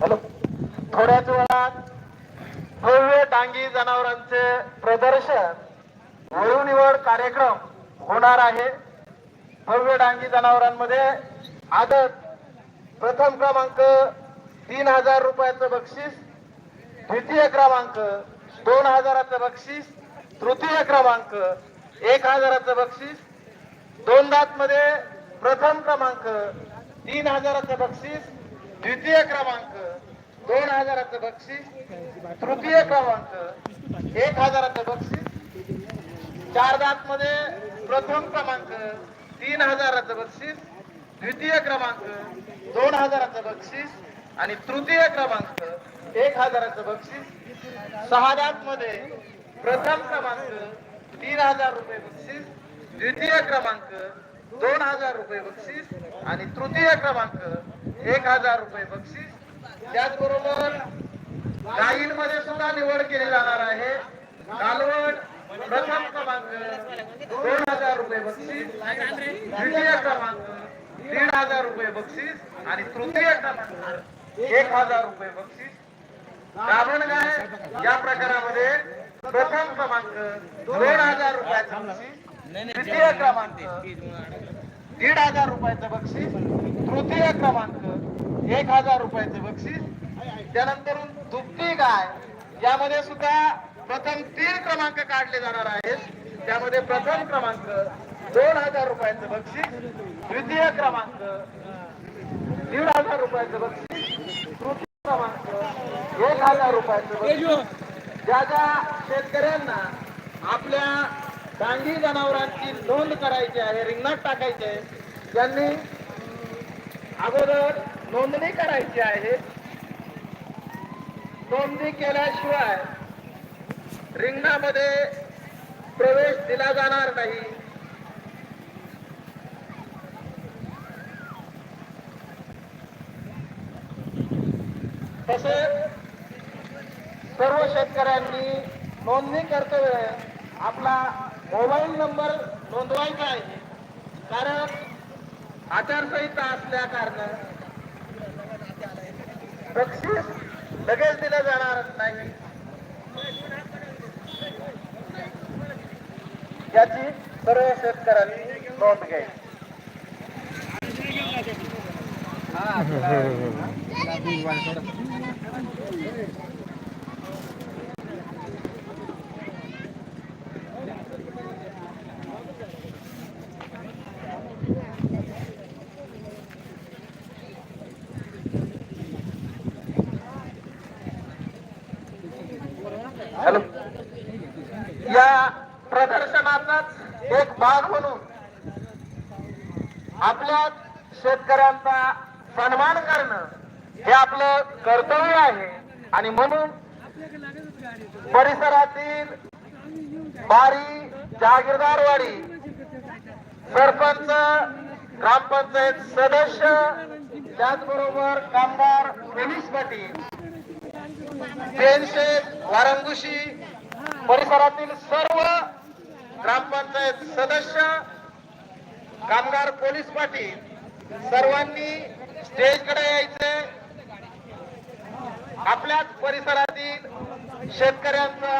Hello. थोड्याच वेळात भव्य डांगी जनावरांचे प्रदर्शन वळू निवड कार्यक्रम होणार आहे. भव्य डांगी जनावरांमध्ये आदत. प्रथम क्रमांक तीन हजार रुपयाचं बक्षीस. द्वितीय क्रमांक दोन हजाराचं बक्षीस. तृतीय क्रमांक एक हजाराचं बक्षीस. दोन दात मध्ये प्रथम क्रमांक तीन हजाराचं बक्षीस. द्वितीय क्रमांक दोन हजाराचं बक्षीस. तृतीय क्रमांक एक हजाराचं बक्षीस. चार दात मध्ये प्रथम क्रमांक तीन हजाराचं बक्षीस द्वितीय क्रमांक दोन हजाराचं बक्षीस आणि तृतीय क्रमांक एक हजाराचं बक्षीस. सहा मध्ये प्रथम क्रमांक तीन हजार रुपये बक्षीस द्वितीय क्रमांक दोन हजार रुपये बक्षीस आणि तृतीय क्रमांक एक हजार रुपये बक्षीस. त्याचबरोबर गाईंमध्ये सुद्धा निवड केली जाणार आहे. कालवड प्रथम क्रमांक दोन हजार रुपये बक्षीस द्वितीय क्रमांक दीड हजार रुपये बक्षीस आणि तृतीय क्रमांक एक हजार रुपये बक्षीस. गाभण गाय या प्रकारामध्ये प्रथम क्रमांक दोन हजार रुपयाचं बक्षीस द्वितीय क्रमांक दीड हजार रुपयाचं बक्षीस तृतीय क्रमांक एक हजार रुपयाचं बक्षीस. त्यानंतर दुपटी गाय यामध्ये सुद्धा प्रथम तीन क्रमांक काढले जाणार आहेत. त्यामध्ये प्रथम क्रमांक दोन हजार रुपयाचं बक्षीस द्वितीय क्रमांक दीड हजार रुपयाचं बक्षीस तृतीय क्रमांक एक हजार रुपयाचं बक्षीस. ज्या ज्या शेतकऱ्यांना आपल्या डांगी जनावरांची नोंद करायची आहे रिंगणात टाकायची आहे त्यांनी अगोदर नोंदणी करायची आहे. नोंदणी केल्याशिवाय रिंगणामध्ये प्रवेश दिला जाणार नाही. तसेच सर्व शेतकऱ्यांनी नोंदणी करते आपला मोबाईल नंबर नोंदवायचा आहे. कारण आचारसंहिता असल्या कारण बक्षीस लगेच दिलं जाणार नाही. याची सर्व शेतकऱ्यांनी नोंद घ्यायची हॅलो. या प्रदर्शनाचाच एक भाग म्हणून. आपल्या शेतकऱ्यांचा सन्मान करणं हे आपलं कर्तव्य आहे. आणि म्हणून परिसरातील बारी जहागीरदारवाडी सरपंच ग्रामपंचायत सदस्य त्याचबरोबर कामगार पोलीस पाटील पेनशेत वारंगुशी परिसरातील सर्व ग्रामपंचायत सदस्य कामगार पोलीस पाटील सर्वांनी स्टेजकडे यायचे. आपल्याच परिसरातील शेतकऱ्यांचा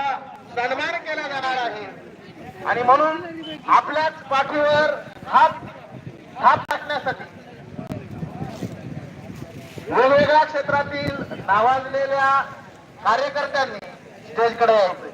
सन्मान केला जाणार आहे. आणि म्हणून आपल्याच पाठीवर हात हात टाकण्यासाठी वेगवेगळ्या क्षेत्रातील नावाजलेल्या कार्यकर्त्यांनी स्टेजकडे यायचे.